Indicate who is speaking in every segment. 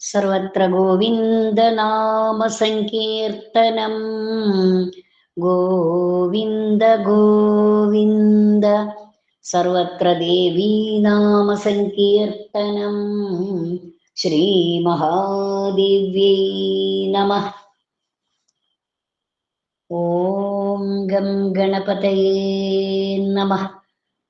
Speaker 1: സർവത്ര ഗോവിന്ദനാമസങ്കീർത്തനം ഗോവിന്ദ ഗോവിന്ദ സർവത്ര ദേവീനാമസങ്കീർത്തനം ശ്രീമഹാദേവ്യൈ നമ ഓം ഗം ഗണപതയേ നമ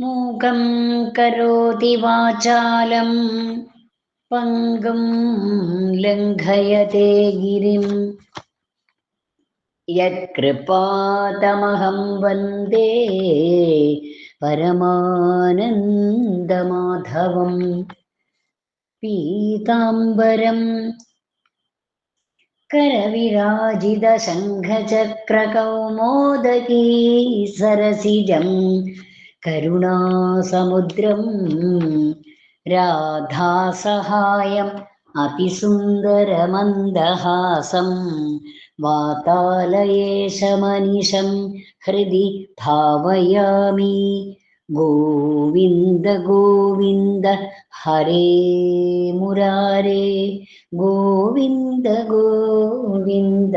Speaker 1: മൂകം കരോതി വാചാലം പങ്കും ലംഘയതേ ഗിരിം. യത്കൃപാതമഹം വന്ദേ പരമാനന്ദമാധവം. പീതാംബരം കരവിരാജിതശംഖചക്രകൗമോദകീ സരസിജം. കരുണാസമുദ്രം. രാധാസഹായം അപിസുന്ദരമന്ദഹാസം വാതാലയേശമനിശം ഹൃദി ഭാവയാമി. ഗോവിന്ദ ഗോവിന്ദ ഹരേ മുരാരേ. ഗോവിന്ദ ഗോവിന്ദ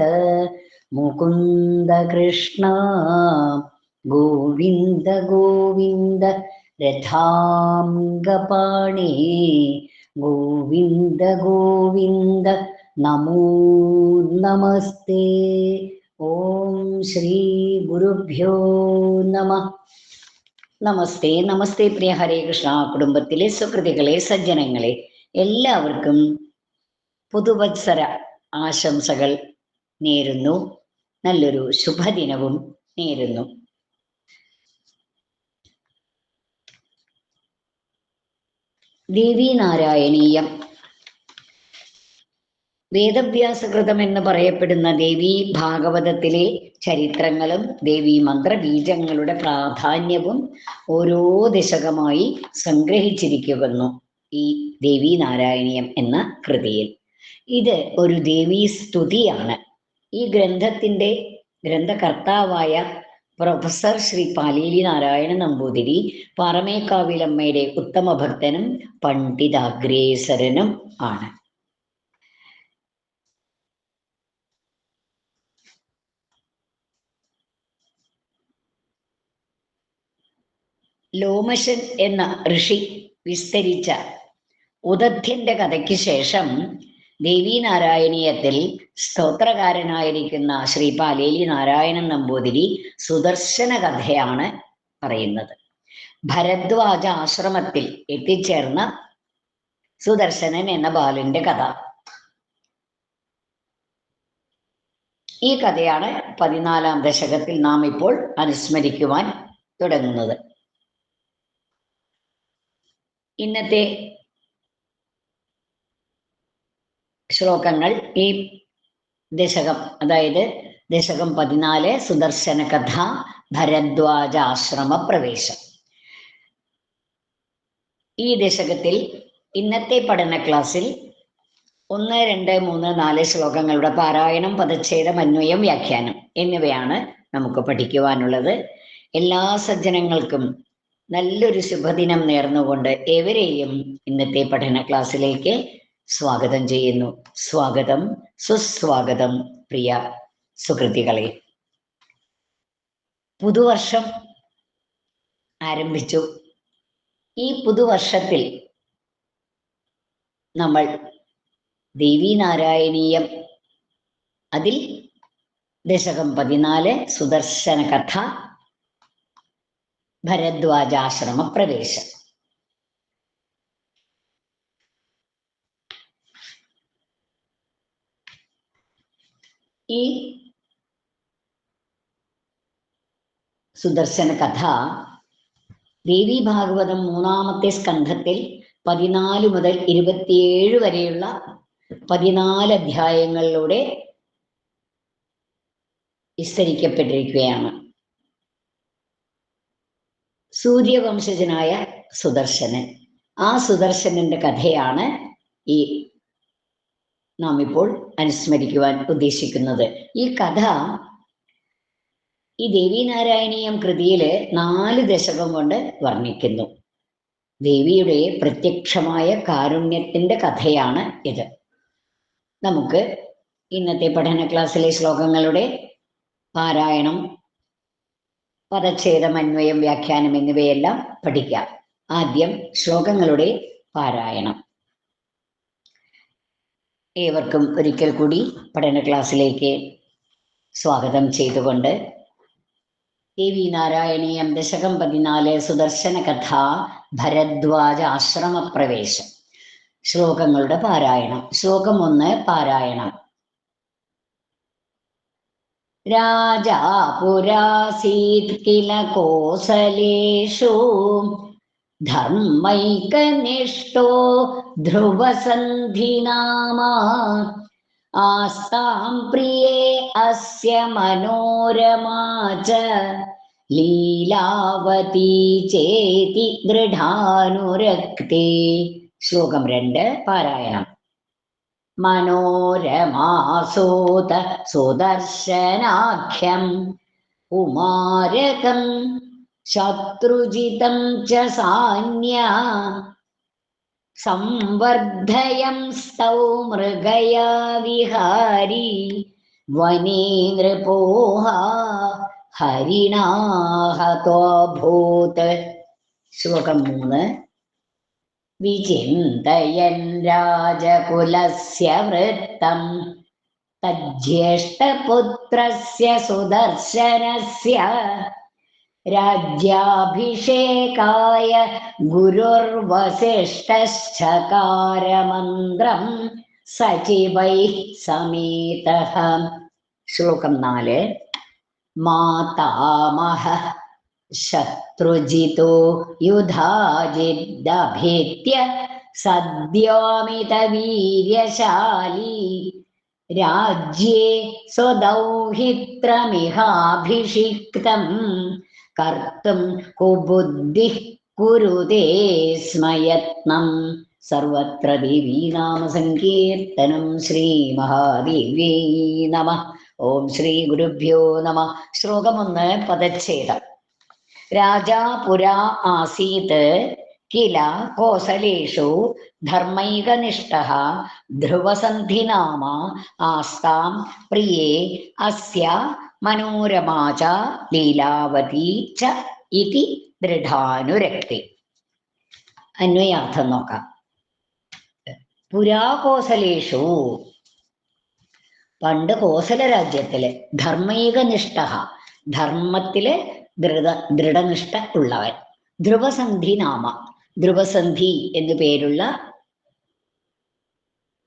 Speaker 1: മുകുന്ദ കൃഷ്ണ गोविन्द गोविन्द रथाङ्गपाणे गोविन्द गोविन्द नमो नमस्ते ॐ ശ്രീഗുരുഭ്യോ നമ നമസ്തേ നമസ്തേ പ്രിയ ഹരേ കൃഷ്ണ കുടുംബത്തിലെ സുഹൃതികളെ സജ്ജനങ്ങളെ എല്ലാവർക്കും പുതുവത്സര ആശംസകൾ നേരുന്നു നല്ലൊരു ശുഭദിനവും നേരുന്നു ദേവീനാരായണീയം വേദവ്യാസകൃതം എന്ന് പറയപ്പെടുന്ന ദേവി ഭാഗവതത്തിലെ ചരിത്രങ്ങളും ദേവി മന്ത്രബീജങ്ങളുടെ പ്രാധാന്യവും ഓരോ ദശകമായി സംഗ്രഹിച്ചിരിക്കുന്നു ഈ ദേവി നാരായണീയം എന്ന കൃതിയിൽ. ഇത് ഒരു ദേവീ സ്തുതിയാണ്. ഈ ഗ്രന്ഥത്തിന്റെ ഗ്രന്ഥകർത്താവായ പ്രൊഫസർ ശ്രീ പാലേലി നാരായണ നമ്പൂതിരി പാറമേക്കാവിലമ്മയുടെ ഉത്തമ ഭക്തനും പണ്ഡിതാഗ്രേസരനും ആണ്. ലോമശൻ എന്ന ഋഷി വിസ്തരിച്ച ഉദധ്യന്റെ കഥയ്ക്ക് ശേഷം ദേവീനാരായണീയത്തിൽ സ്തോത്രകാരനായിരിക്കുന്ന ശ്രീ പാലേലി നാരായണൻ നമ്പൂതിരി സുദർശന കഥയാണ് പറയുന്നത്. ഭരദ്വാജ ആശ്രമത്തിൽ എത്തിച്ചേർന്ന സുദർശനൻ എന്ന ബാലന്റെ കഥ. ഈ കഥയാണ് പതിനാലാം ദശകത്തിൽ നാം ഇപ്പോൾ അനുസ്മരിക്കുവാൻ തുടങ്ങുന്നത്. ഇന്നത്തെ ശ്ലോകങ്ങൾ ഈ ദശകം അതായത് ദശകം പതിനാല് സുദർശന കഥ ഭരദ്വാജ ആശ്രമ പ്രവേശം. ഈ ദശകത്തിൽ ഇന്നത്തെ പഠന ക്ലാസ്സിൽ ഒന്ന് രണ്ട് മൂന്ന് നാല് ശ്ലോകങ്ങളുടെ പാരായണം പദച്ഛേദം അന്വയം വ്യാഖ്യാനം എന്നിവയാണ് നമുക്ക് പഠിക്കുവാനുള്ളത്. എല്ലാ സജ്ജനങ്ങൾക്കും നല്ലൊരു ശുഭദിനം നേർന്നുകൊണ്ട് ഏവരെയും ഇന്നത്തെ പഠന ക്ലാസ്സിലേക്ക് സ്വാഗതം ചെയ്യുന്നു. സ്വാഗതം സുസ്വാഗതം പ്രിയ സുഹൃത്തികളെ പുതുവർഷം ആരംഭിച്ചു. ഈ പുതുവർഷത്തിൽ നമ്മൾ ദേവീനാരായണീയം അതിൽ ദശകം പതിനാല് സുദർശന കഥ ഭരദ്വാജാശ്രമ പ്രവേശം ഈ സുദർശന കഥ ദേവി ഭാഗവതം മൂന്നാമത്തെ സ്കന്ധത്തിൽ പതിനാല് മുതൽ ഇരുപത്തിയേഴ് വരെയുള്ള പതിനാല് അധ്യായങ്ങളിലൂടെ വിസ്തരിക്കപ്പെട്ടിരിക്കുകയാണ്. സൂര്യവംശജനായ സുദർശനൻ. ആ സുദർശനന്റെ കഥയാണ് ഈ നാം ഇപ്പോൾ അനുസ്മരിക്കുവാൻ ഉദ്ദേശിക്കുന്നത്. ഈ കഥ ഈ ദേവീനാരായണീയം കൃതിയിൽ നാല് ദശകം കൊണ്ട് വർണിക്കുന്നു. ദേവിയുടെ പ്രത്യക്ഷമായ കാരുണ്യത്തിന്റെ കഥയാണ് ഇത്. നമുക്ക് ഇന്നത്തെ പഠന ക്ലാസ്സിലെ ശ്ലോകങ്ങളുടെ പാരായണം പദച്ഛേദം അന്വയം വ്യാഖ്യാനം എന്നിവയെല്ലാം പഠിക്കാം. ആദ്യം ശ്ലോകങ്ങളുടെ പാരായണം. ഏവർക്കും ഒരിക്കൽ കൂടി പഠന ക്ലാസ്സിലേക്ക് സ്വാഗതം ചെയ്തുകൊണ്ട് എ വി നാരായണീയം ദശകം പതിനാല് സുദർശന കഥ ഭരദ്വാജ ആശ്രമപ്രവേശം. ശ്ലോകങ്ങളുടെ പാരായണം. ശ്ലോകം ഒന്ന് പാരായണം. രാജാ പുരാസീത് കില കോസലേഷു ധർമ്മൈകനിഷ്ഠോ ധ്രുവസന്ധിനാമാ. ആസ്താം പ്രിയേ അസ്യ മനോരമാ ച. ലീലാവതി ചേതി ദൃഢാനുരക്തി. ശ്ലോകം രണ്ട് പാരായണം. മനോരമാസോത സുദർശനാഖ്യം. കുമാരകം ശത്രുജിതം ച സാന്യ. സംവർദ്ധയം സ്തൗ മൃഗയാ വിഹാരി. വനേ നൃപോഹ ഹരിണാഹതോഭൂത് ശ്ലോകം മൂന്ന്. വിചിന്തയൻ രാജകുലസ്യ വൃത്തം. തജ്യേഷ്ഠപുത്രസ്യ സുദർശനസ്യ. രാജ്യാഭിഷേകായ ഗുരുർവസിഷ്ഠശ്ചകാരമന്ത്രം സചിവൈ സമേതഃ. ശ്ലോകം നാല്. മാതാമഹ ശത്രുജിതോ യുധാജിദഭേത്യ സദ്യോമിതവീര്യശാലി രാജ്യേ സ്വദൗഹിത്രമിഹാഭിഷിക്തം കർത്തും കുബുദ്ധി കുരുതേ സ്മയത്നം. സർവത്ര ദേവീനാമസങ്കീർത്തനം മഹാദേവി നമ. ഓം ശ്രീ ഗുരുഭ്യോ നമ. ശ്ലോകമൊന്ന് പദച്ഛേദം. രാജാ പുരാ ആസീത് കില കോസലേഷു ധർമ്മൈകനിഷ്ഠ. ധ്രുവസന്ധിനാമ ആസ്താം പ്രിയേ അസ്യ മനോരമാ ച ലീലാവതി ച ഇതി ദൃഢാനുരക്തി. അന്വയാർത്ഥം നോക്കാം. പുരാകോസലേഷു. പണ്ട് കോസല രാജ്യത്തിൽ ധർമ്മൈകനിഷ്ഠ ധർമ്മത്തിൽ ദൃഢ ദൃഢനിഷ്ഠ ഉള്ളവൻ. ധ്രുവസന്ധി നാമ ധ്രുവസന്ധി എന്നു പേരുള്ള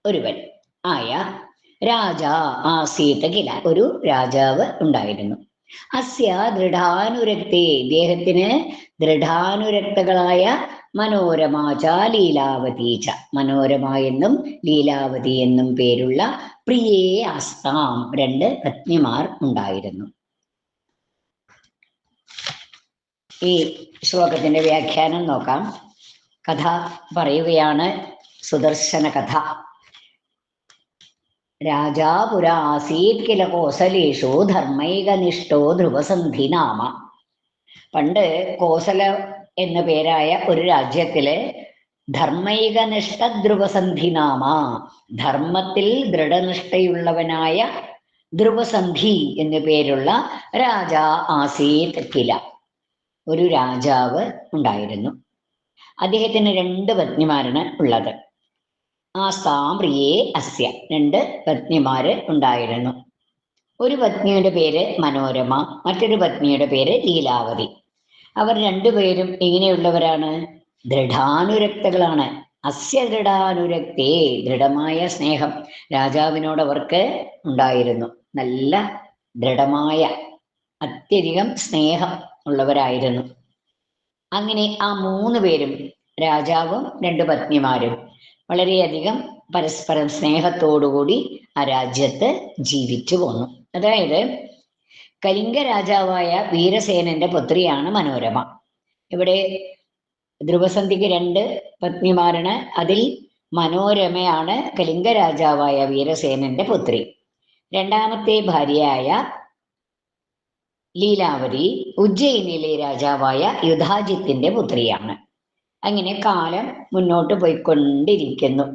Speaker 1: ഒരുവൻ ആയ രാജ ആസീത കില ഒരു രാജാവ് ഉണ്ടായിരുന്നു. അസ്യ ദൃഢാനുരക്തി. ഇദ്ദേഹത്തിന് ദൃഢാനുരക്തകളായ മനോരമാച ലീലാവതി ച. മനോരമ എന്നും ലീലാവതി എന്നും പേരുള്ള പ്രിയേ അസ്താം രണ്ട് പത്നിമാർ ഉണ്ടായിരുന്നു. ഈ ശ്ലോകത്തിന്റെ വ്യാഖ്യാനം നോക്കാം. കഥ പറയുകയാണ് സുദർശന കഥ. രാജാപുര ആസീത് കില കോസലേഷു ധർമ്മൈകനിഷ്ഠോ ധ്രുവസന്ധി നാമ. പണ്ട് കോസല എന്ന പേരായ ഒരു രാജ്യത്തിൽ ധർമ്മൈകനിഷ്ഠ ധ്രുവസന്ധി നാമ. ധർമ്മത്തിൽ ദൃഢനിഷ്ഠയുള്ളവനായ ധ്രുവസന്ധി എന്നു പേരുള്ള രാജാ ആസീത് കില ഒരു രാജാവ് ഉണ്ടായിരുന്നു. അദ്ദേഹത്തിന് രണ്ട് പത്നിമാരാണ് ഉള്ളത്. ആസ്താം സാമ്രിയെ അസ്യ. രണ്ട് പത്നിമാര് ഉണ്ടായിരുന്നു. ഒരു പത്നിയുടെ പേര് മനോരമ മറ്റൊരു പത്നിയുടെ പേര് ലീലാവതി. അവർ രണ്ടുപേരും എങ്ങനെയുള്ളവരാണ്? ദൃഢാനുരക്തകളാണ്. അസ്യ ദൃഢാനുരക്തേ ദൃഢമായ സ്നേഹം രാജാവിനോട് അവർക്ക് ഉണ്ടായിരുന്നു. നല്ല ദൃഢമായ അത്യധികം സ്നേഹം ഉള്ളവരായിരുന്നു. അങ്ങനെ ആ മൂന്ന് പേരും രാജാവും രണ്ട് പത്നിമാരും വളരെയധികം പരസ്പരം സ്നേഹത്തോടുകൂടി ആ രാജ്യത്ത് ജീവിച്ചു പോന്നു. അതായത് കലിംഗ രാജാവായ വീരസേനന്റെ പുത്രിയാണ് മനോരമ. ഇവിടെ ധ്രുവസന്ധിക്ക് രണ്ട് പത്നിമാരാണ്. അതിൽ മനോരമയാണ് കലിംഗ രാജാവായ വീരസേനന്റെ പുത്രി. രണ്ടാമത്തെ ഭാര്യയായ ലീലാവതി ഉജ്ജയിനിലെ രാജാവായ യുധാജിത്തിന്റെ പുത്രിയാണ്. അങ്ങനെ കാലം മുന്നോട്ട് പോയിക്കൊണ്ടിരിക്കുന്നു.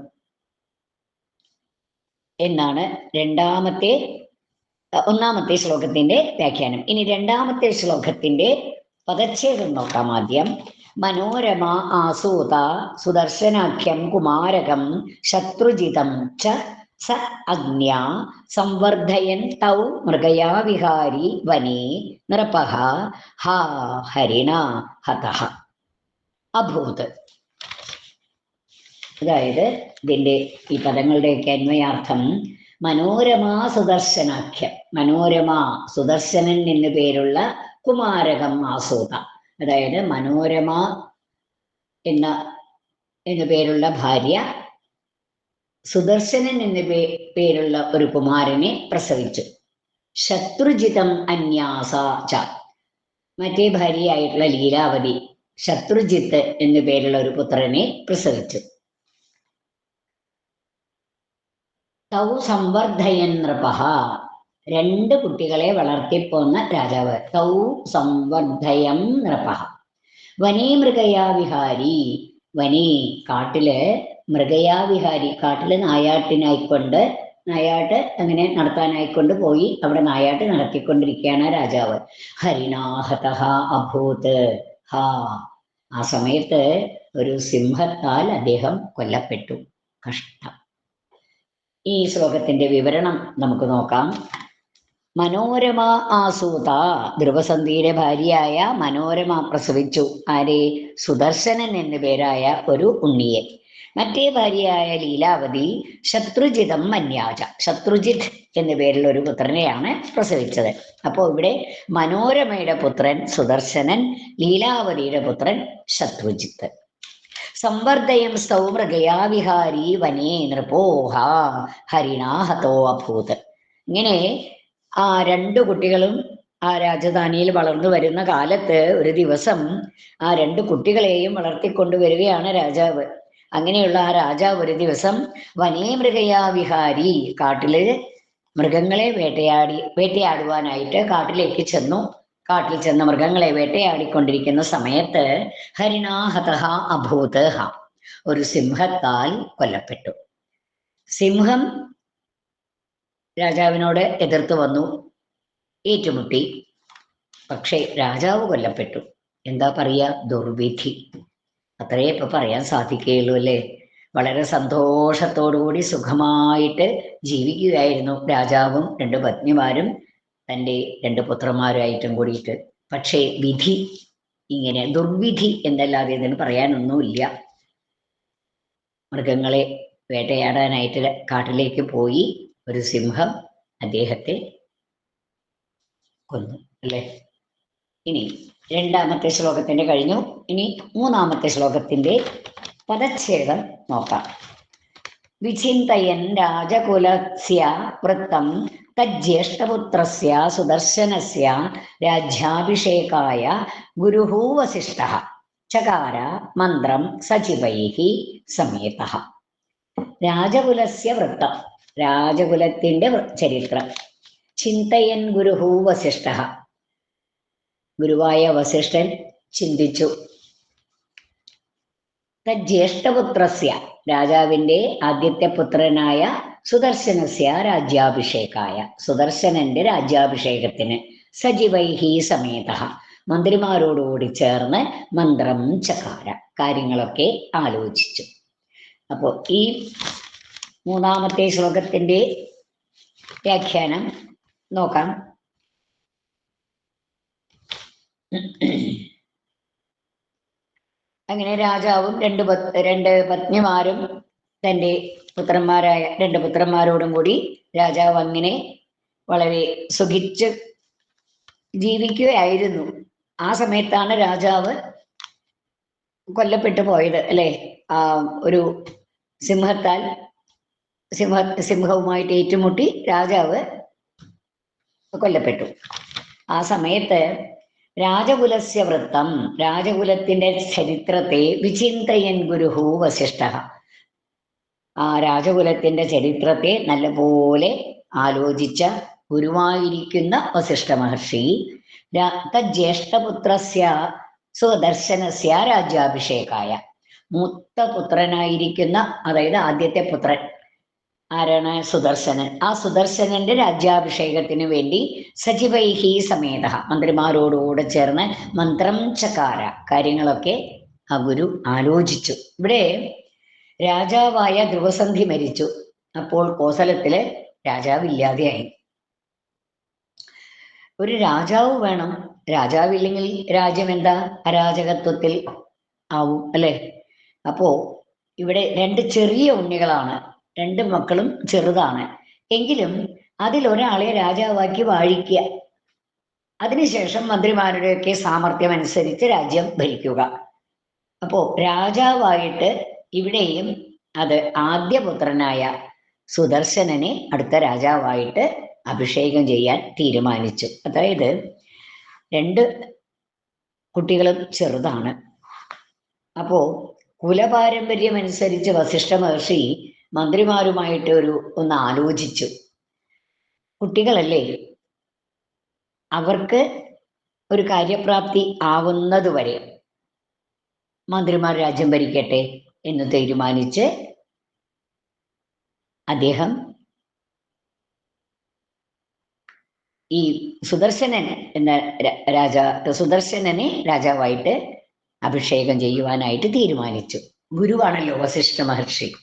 Speaker 1: എന്നാണ് രണ്ടാമത്തെ ഒന്നാമത്തെ ശ്ലോകത്തിന്റെ വ്യാഖ്യാനം. ഇനി രണ്ടാമത്തെ ശ്ലോകത്തിന്റെ പദച്ഛേദം നോക്കാം ആദ്യം. മനോരമ ആസൂത സുദർശനാഖ്യം കുമാരകം ശത്രുജിതം ച സ അഗ്ന്യ സംവർദ്ധയൻ തൗ മൃഗയാവിഹാരി വനേ നൃപഹ ഹ ഹരിണ ഹതഃ അഭൂത്. അതായത് ഇതിന്റെ ഈ പദങ്ങളുടെയൊക്കെ അന്വയാർത്ഥം മനോരമ സുദർശനാഖ്യം. മനോരമ സുദർശനൻ എന്നു പേരുള്ള കുമാരകം ആസൂത. അതായത് മനോരമ എന്ന എന്നു പേരുള്ള ഭാര്യ സുദർശനൻ എന്നു പേരുള്ള ഒരു കുമാരനെ പ്രസവിച്ചു. ശത്രുജിതം അന്യാസ ച. മറ്റേ ഭാര്യയായിട്ടുള്ള ലീലാവതി ശത്രുജിത്ത് എന്നു പേരുള്ള ഒരു പുത്രനെ പ്രസവിച്ചു. തൗ സംവർദ്ധയൻ നൃപഹ. രണ്ട് കുട്ടികളെ വളർത്തിപ്പോന്ന രാജാവ്. തൗ സംവർദ്ധയം നൃപഹ. വനേ മൃഗയാ വിഹാരി വനേ കാട്ടിൽ മൃഗയാ വിഹാരി കാട്ടിൽ നായാട്ടിനായിക്കൊണ്ട് നായാട്ട് അങ്ങനെ നടത്താനായിക്കൊണ്ട് പോയി അവിടെ നായാട്ട് നടത്തിക്കൊണ്ടിരിക്കുകയാണ് രാജാവ്. ഹരിണാഹതഹ അഭൂത്. ഹാ ആ സമയത്ത് ഒരു സിംഹത്താൽ അദ്ദേഹം കൊല്ലപ്പെട്ടു. കഷ്ടം. ഈ ശ്ലോകത്തിന്റെ വിവരണം നമുക്ക് നോക്കാം. മനോരമ ആസൂത. ധ്രുവസന്ധിയുടെ ഭാര്യയായ മനോരമ പ്രസവിച്ചു. ആരെ? സുദർശനൻ എന്നു പേരായ ഒരു ഉണ്ണിയെ. മറ്റേ ഭാര്യയായ ലീലാവതി ശത്രുജിതം മന്യാജ. ശത്രുജിത് എന്ന പേരിൽ ഒരു പുത്രനെയാണ് പ്രസവിച്ചത്. അപ്പോൾ ഇവിടെ മനോരമയുടെ പുത്രൻ സുദർശനൻ ലീലാവതിയുടെ പുത്രൻ ശത്രുജിത്ത് സംവർദ്ധയം സൗമൃഗയാ വിഹാരി വനേ നൃപോഹ ഹരിണാഹതോ അഭൂത്. ഇങ്ങനെ ആ രണ്ടു കുട്ടികളും ആ രാജധാനിയിൽ വളർന്നു വരുന്ന കാലത്ത് ഒരു ദിവസം ആ രണ്ട് കുട്ടികളെയും വളർത്തിക്കൊണ്ടുവരികയാണ് രാജാവ്. അങ്ങനെയുള്ള ആ രാജാവ് ഒരു ദിവസം വനേ മൃഗയാ വിഹാരി കാട്ടിൽ മൃഗങ്ങളെ വേട്ടയാടി വേട്ടയാടുവാനായിട്ട് കാട്ടിലേക്ക് ചെന്നു. കാട്ടിൽ ചെന്ന മൃഗങ്ങളെ വേട്ടയാടിക്കൊണ്ടിരിക്കുന്ന സമയത്ത് ഹരിണാഹതഹ അഭൂതഹ ഒരു സിംഹത്താൽ കൊല്ലപ്പെട്ടു. സിംഹം രാജാവിനോട് എതിർത്ത് വന്നു ഏറ്റുമുട്ടി. പക്ഷേ രാജാവ് കൊല്ലപ്പെട്ടു. എന്താ പറയുക? ദുർവിധി. അത്രേ ഇപ്പൊ പറയാൻ സാധിക്കുകയുള്ളൂ അല്ലേ? വളരെ സന്തോഷത്തോടുകൂടി സുഖമായിട്ട് ജീവിക്കുകയായിരുന്നു രാജാവും രണ്ട് പത്നിമാരും തന്റെ രണ്ട് പുത്രന്മാരുമായിട്ടും കൂടിയിട്ട്. പക്ഷേ വിധി ഇങ്ങനെ ദുർവിധി എന്നല്ലാതെ ഇതിന് പറയാനൊന്നുമില്ല. മൃഗങ്ങളെ വേട്ടയാടാനായിട്ട് കാട്ടിലേക്ക് പോയി ഒരു സിംഹം അദ്ദേഹത്തെ കൊന്നു അല്ലേ? ഇനി രണ്ടാമത്തെ ശ്ലോകത്തിന്റെ കഴിഞ്ഞു. ഇനി മൂന്നാമത്തെ ശ്ലോകത്തിന്റെ പദച്ഛേദം നോക്കാം. വിചിന്തയൻ രാജകുലസ്യ വൃത്തം തജ്യേഷ്ഠപുത്രസ്യ സുദർശനസ്യ രാജ്യാഭിഷേകായ ഗുരുഹൂവശിഷ്ട ചകാര മന്ത്രം സചിവൈഃ സമേത. രാജകുലസ്യ വൃത്തം രാജകുലത്തിന്റെ ചരിത്രം. ചിന്തയൻ ഗുരുഹൂവശിഷ്ട ഗുരുവായ വസിഷ്ഠൻ ചിന്തിച്ചു. തജ്ജ്യേഷ്ഠപുത്രസ്യ രാജാവിന്റെ ആദ്യത്തെ പുത്രനായ സുദർശനസ്യ രാജ്യാഭിഷേകായ. സുദർശനന്റെ രാജ്യാഭിഷേകത്തിന് സജീവൈഹി സമേത. മന്ത്രിമാരോടുകൂടി ചേർന്ന് മന്ത്രം ചകാര കാര്യങ്ങളൊക്കെ ആലോചിച്ചു. അപ്പോൾ ഈ മൂന്നാമത്തെ ശ്ലോകത്തിന്റെ വ്യാഖ്യാനം നോക്കാം. അങ്ങനെ രാജാവും രണ്ട് രണ്ട് പത്നിമാരും തന്റെ പുത്രന്മാരായ രണ്ട് പുത്രന്മാരോടും കൂടി രാജാവ് അങ്ങനെ വളരെ സുഖിച്ച് ജീവിക്കുകയായിരുന്നു. ആ സമയത്താണ് രാജാവ് കൊല്ലപ്പെട്ടു പോയത് അല്ലെ? ആ ഒരു സിംഹത്താൽ സിംഹ സിംഹവുമായിട്ട് ഏറ്റുമുട്ടി രാജാവ് കൊല്ലപ്പെട്ടു. ആ സമയത്ത് രാജകുലസ്യ വൃത്തം രാജകുലത്തിന്റെ ചരിത്രത്തെ വിചിന്തയൻ ഗുരുഹു വസിഷ്ഠ. ആ രാജകുലത്തിന്റെ ചരിത്രത്തെ നല്ലപോലെ ആലോചിച്ച ഗുരുവായിരിക്കുന്ന വസിഷ്ഠ മഹർഷി തജ്യേഷ്ഠപുത്രസ്യ സ്വദർശനസ്യ രാജ്യാഭിഷേകായ. മൂത്ത പുത്രനായിരിക്കുന്ന അതായത് ആദ്യത്തെ പുത്രൻ ആരാണ് സുദർശനൻ? ആ സുദർശനന്റെ രാജ്യാഭിഷേകത്തിന് വേണ്ടി സജിവൈഹി സമേത മന്ത്രിമാരോടുകൂടെ ചേർന്ന് മന്ത്രം ചകാര കാര്യങ്ങളൊക്കെ ആ ഗുരു ആലോചിച്ചു. ഇവിടെ രാജാവായ ധ്രുവസന്ധി മരിച്ചു. അപ്പോൾ കോസലത്തിൽ രാജാവില്ലാതെയായി. ഒരു രാജാവ് വേണം. രാജാവില്ലെങ്കിൽ രാജ്യം എന്താ? അരാജകത്വത്തിൽ ആവും അല്ലെ? അപ്പോ ഇവിടെ രണ്ട് ചെറിയ ഉണ്ണികളാണ്. രണ്ട് മക്കളും ചെറുതാണ്. എങ്കിലും അതിൽ ഒരാളെ രാജാവാക്കി വാഴിക്കുക. അതിനുശേഷം മന്ത്രിമാരുടെയൊക്കെ സാമർഥ്യം അനുസരിച്ച് രാജ്യം ഭരിക്കുക. അപ്പോ രാജാവായിട്ട് ഇവിടെയും അത് ആദ്യപുത്രനായ സുദർശനനെ അടുത്ത രാജാവായിട്ട് അഭിഷേകം ചെയ്യാൻ തീരുമാനിച്ചു. അതായത് രണ്ട് കുട്ടികളും ചെറുതാണ്. അപ്പോ കുലപാരമ്പര്യം അനുസരിച്ച് വസിഷ്ഠ മഹർഷി മന്ത്രിമാരുമായിട്ട് ഒരു ഒന്ന് ആലോചിച്ചു. കുട്ടികളല്ലേ? അവർക്ക് ഒരു കാര്യപ്രാപ്തി ആവുന്നതുവരെ മന്ത്രിമാർ രാജ്യം ഭരിക്കട്ടെ എന്ന് തീരുമാനിച്ച് അദ്ദേഹം ഈ സുദർശനൻ എന്ന രാജാ സുദർശനനെ രാജാവായിട്ട് അഭിഷേകം ചെയ്യുവാനായിട്ട് തീരുമാനിച്ചു. ഗുരുവാണല്ലോ വസിഷ്ഠ മഹർഷി.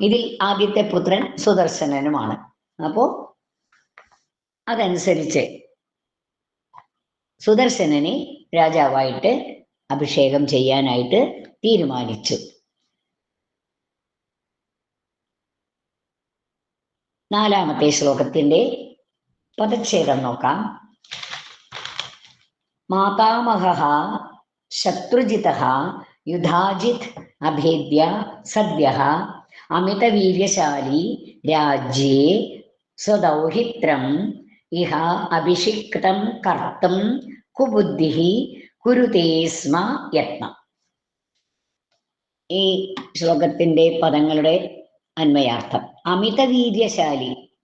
Speaker 1: ഇതിൽ ആദ്യത്തെ പുത്രൻ സുദർശനനുമാണ്. അപ്പോ അതനുസരിച്ച് സുദർശനനെ രാജാവായിട്ട് അഭിഷേകം ചെയ്യാനായിട്ട് തീരുമാനിച്ചു. നാലാമത്തെ ശ്ലോകത്തിന്റെ പദച്ഛേദം നോക്കാം. മാതാമഹ ശത്രുജിത യുധാജിത് അഭേദ്യ സദ്യ അമിതവീര്യശാലി രാജ്യേ സ്വദൗഹിത്രം ഇഹ അഭിഷിക്തം കർത്തും കുബുദ്ധി കുരുതേസ്മ യത്നം. ഈ ശ്ലോകത്തിന്റെ പദങ്ങളുടെ അന്വയാർത്ഥം. അമിതവീര്യശാലി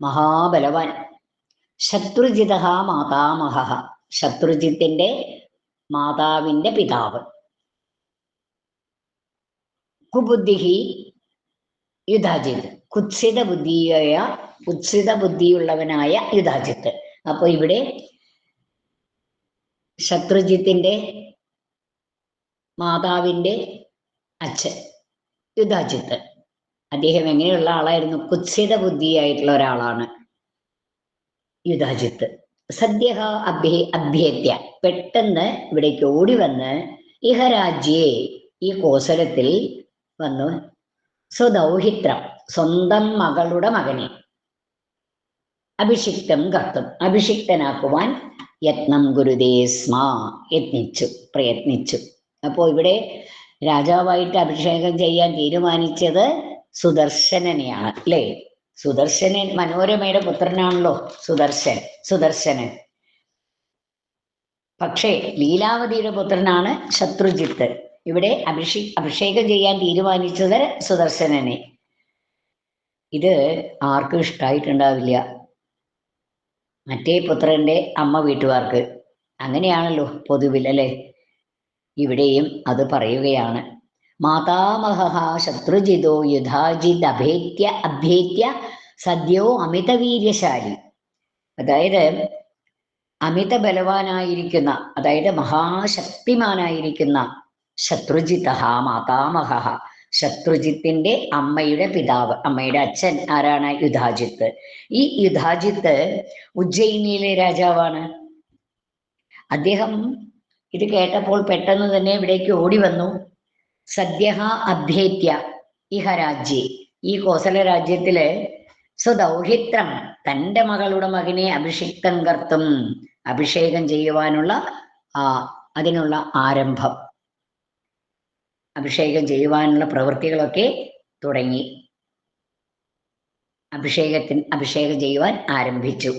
Speaker 1: മഹാബലവാൻ ശത്രുജിത മാതാമഹ ശത്രുജിത്തിന്റെ മാതാവിന്റെ പിതാവ്. കുബുദ്ധി യുധാജിത്ത് കുത്സിത ബുദ്ധിയായ കുത്സിത ബുദ്ധിയുള്ളവനായ യുധാജിത്ത് അപ്പൊ ഇവിടെ ശത്രുജിത്തിന്റെ മാതാവിന്റെ അച്ഛൻ യുധാജിത്ത് അദ്ദേഹം എങ്ങനെയുള്ള ആളായിരുന്നു? കുത്സിത ബുദ്ധിയായിട്ടുള്ള ഒരാളാണ് യുധാജിത്ത് സദ്യ അഭ്യ അഭ്യേദ്യ. പെട്ടെന്ന് ഇവിടേക്ക് ഓടി വന്ന് ഇഹരാജ്യേ ഈ കോസലത്തിൽ വന്നു. സ്വദൗഹിത്രം സ്വന്തം മകളുടെ മകനെ. അഭിഷിക്തം കത്തും. അഭിഷിക്തനാക്കുവാൻ യത്നം ഗുരുദേ സ്മ യത്നിച്ചു പ്രയത്നിച്ചു. അപ്പോൾ ഇവിടെ രാജാവായിട്ട് അഭിഷേകം ചെയ്യാൻ തീരുമാനിച്ചത് സുദർശനനെയാണ് അല്ലേ? സുദർശനൻ മനോരമയുടെ പുത്രനാണല്ലോ സുദർശൻ സുദർശനൻ. പക്ഷേ ലീലാവതിയുടെ പുത്രനാണ് ശത്രുജിത്ത്. ഇവിടെ അഭിഷേ അഭിഷേകം ചെയ്യാൻ തീരുമാനിച്ചത് സുദർശനനെ. ഇത് ആർക്കും ഇഷ്ടായിട്ടുണ്ടാവില്ല. മറ്റേ പുത്രന്റെ അമ്മ വീട്ടുകാർക്ക്. അങ്ങനെയാണല്ലോ പൊതുവിൽ അല്ലെ? ഇവിടെയും അത് പറയുകയാണ്. മാതാമഹ ശത്രുജിതോ യുധാജിത് അഭേത്യ അഭേത്യ സദ്യോ അമിതവീര്യശാലി. അതായത് അമിത ബലവാനായിരിക്കുന്ന അതായത് മഹാശക്തിമാനായിരിക്കുന്ന ശത്രുജിത മാതാമഹ. ശത്രുജിത്തിന്റെ അമ്മയുടെ പിതാവ് അമ്മയുടെ അച്ഛൻ ആരാണ്? യുധാജിത്ത്. ഈ യുധാജിത്ത് ഉജ്ജയിനിയിലെ രാജാവാണ്. അദ്ദേഹം ഇത് കേട്ടപ്പോൾ പെട്ടെന്ന് തന്നെ ഇവിടേക്ക് ഓടി വന്നു. സദ്യ അഭ്യേത്യ ഇഹ രാജ്യേ. ഈ കോസല രാജ്യത്തിൽ സ്വദൗഹിത്രം തന്റെ മകളുടെ മകനെ അഭിഷിക്തം കർത്തും അഭിഷേകം ചെയ്യുവാനുള്ള ആ അതിനുള്ള ആരംഭം. അഭിഷേകം ചെയ്യുവാനുള്ള പ്രവൃത്തികളൊക്കെ തുടങ്ങി. അഭിഷേകത്തിന് അഭിഷേകം ചെയ്യുവാൻ ആരംഭിച്ചു.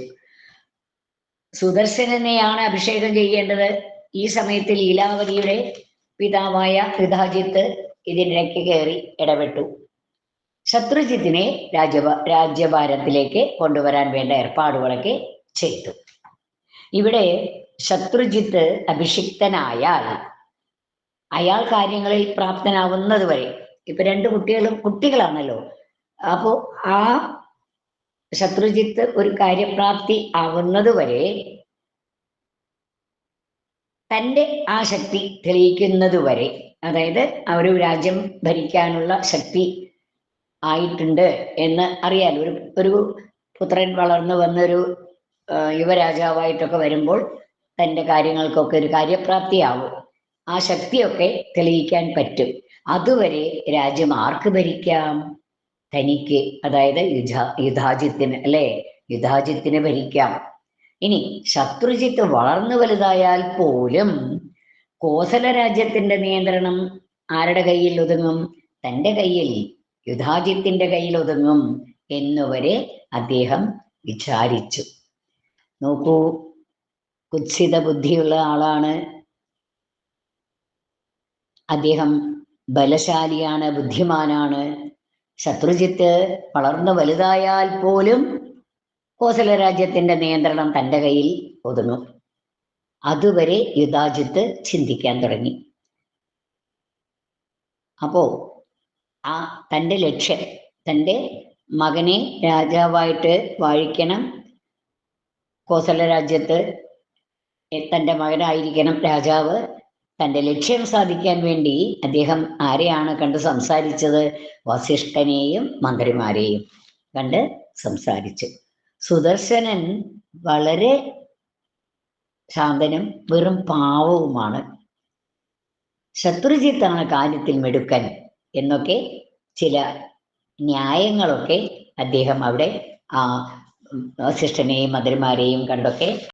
Speaker 1: സുദർശനെയാണ് അഭിഷേകം ചെയ്യേണ്ടത്. ഈ സമയത്ത് ലീലാവതിയുടെ പിതാവായ യുധാജിത്ത് ഇതിനിടയ്ക്ക് കയറി ഇടപെട്ടു. ശത്രുജിത്തിനെ രാജ്യഭ രാജ്യഭാരത്തിലേക്ക് കൊണ്ടുവരാൻ വേണ്ട ഏർപ്പാടുകളൊക്കെ ചെയ്തു. ഇവിടെ ശത്രുജിത്ത് അഭിഷിക്തനായാൽ അയാൾ കാര്യങ്ങളിൽ പ്രാപ്തനാവുന്നത് വരെ. ഇപ്പൊ രണ്ട് കുട്ടികളും കുട്ടികളാണല്ലോ. അപ്പോ ആ ശത്രുജിത്ത് ഒരു കാര്യപ്രാപ്തി ആവുന്നത് വരെ തന്റെ ആ ശക്തി തെളിയിക്കുന്നത് വരെ അതായത് ആ ഒരു രാജ്യം ഭരിക്കാനുള്ള ശക്തി ആയിട്ടുണ്ട് എന്ന് അറിയാൻ ഒരു ഒരു പുത്രൻ വളർന്നു വന്നൊരു യുവരാജാവായിട്ടൊക്കെ വരുമ്പോൾ തന്റെ കാര്യങ്ങൾക്കൊക്കെ ഒരു കാര്യപ്രാപ്തിയാവും. ആ ശക്തിയൊക്കെ തെളിയിക്കാൻ പറ്റും. അതുവരെ രാജ്യം ആർക്ക് ഭരിക്കാം? തനിക്ക് അതായത് യുധ യുധാജിത്തിന് അല്ലെ? യുധാജിത്തിന് ഭരിക്കാം. ഇനി ശത്രുജിത്ത് വളർന്നു വലുതായാൽ പോലും കോസല രാജ്യത്തിന്റെ നിയന്ത്രണം ആരുടെ കയ്യിൽ ഒതുങ്ങും? തന്റെ കയ്യിൽ യുധാജിത്തിന്റെ കയ്യിൽ ഒതുങ്ങും എന്നുവരെ അദ്ദേഹം വിചാരിച്ചു. നോക്കൂ കുത്സിത ബുദ്ധിയുള്ള ആളാണ് അദ്ദേഹം ബലശാലിയാണ് ബുദ്ധിമാനാണ്. ശത്രുജിത്ത് വളർന്നു വലുതായാൽ പോലും കോസല രാജ്യത്തിന്റെ നിയന്ത്രണം തന്റെ കയ്യിൽ ഒതുങ്ങും. അതുവരെ യുദ്ധാജിത്ത് ചിന്തിക്കാൻ തുടങ്ങി. അപ്പോ ആ തന്റെ ലക്ഷ്യം തന്റെ മകനെ രാജാവായിട്ട് വാഴിക്കണം. കോസല രാജ്യത്ത് തന്റെ മകനായിരിക്കണം രാജാവ്. തന്റെ ലക്ഷ്യം സാധിക്കാൻ വേണ്ടി അദ്ദേഹം ആരെയാണ് കണ്ട് സംസാരിച്ചത്? വസിഷ്ഠനെയും മന്ത്രിമാരെയും കണ്ട് സംസാരിച്ചു. സുദർശനൻ വളരെ ശാന്തനും വെറും പാവവുമാണ്. ശത്രുജിത്താണ് കാര്യത്തിൽ മെടുക്കൻ എന്നൊക്കെ ചില ന്യായങ്ങളൊക്കെ അദ്ദേഹം അവിടെ ആ വസിഷ്ഠനെയും മന്ത്രിമാരെയും കണ്ടൊക്കെ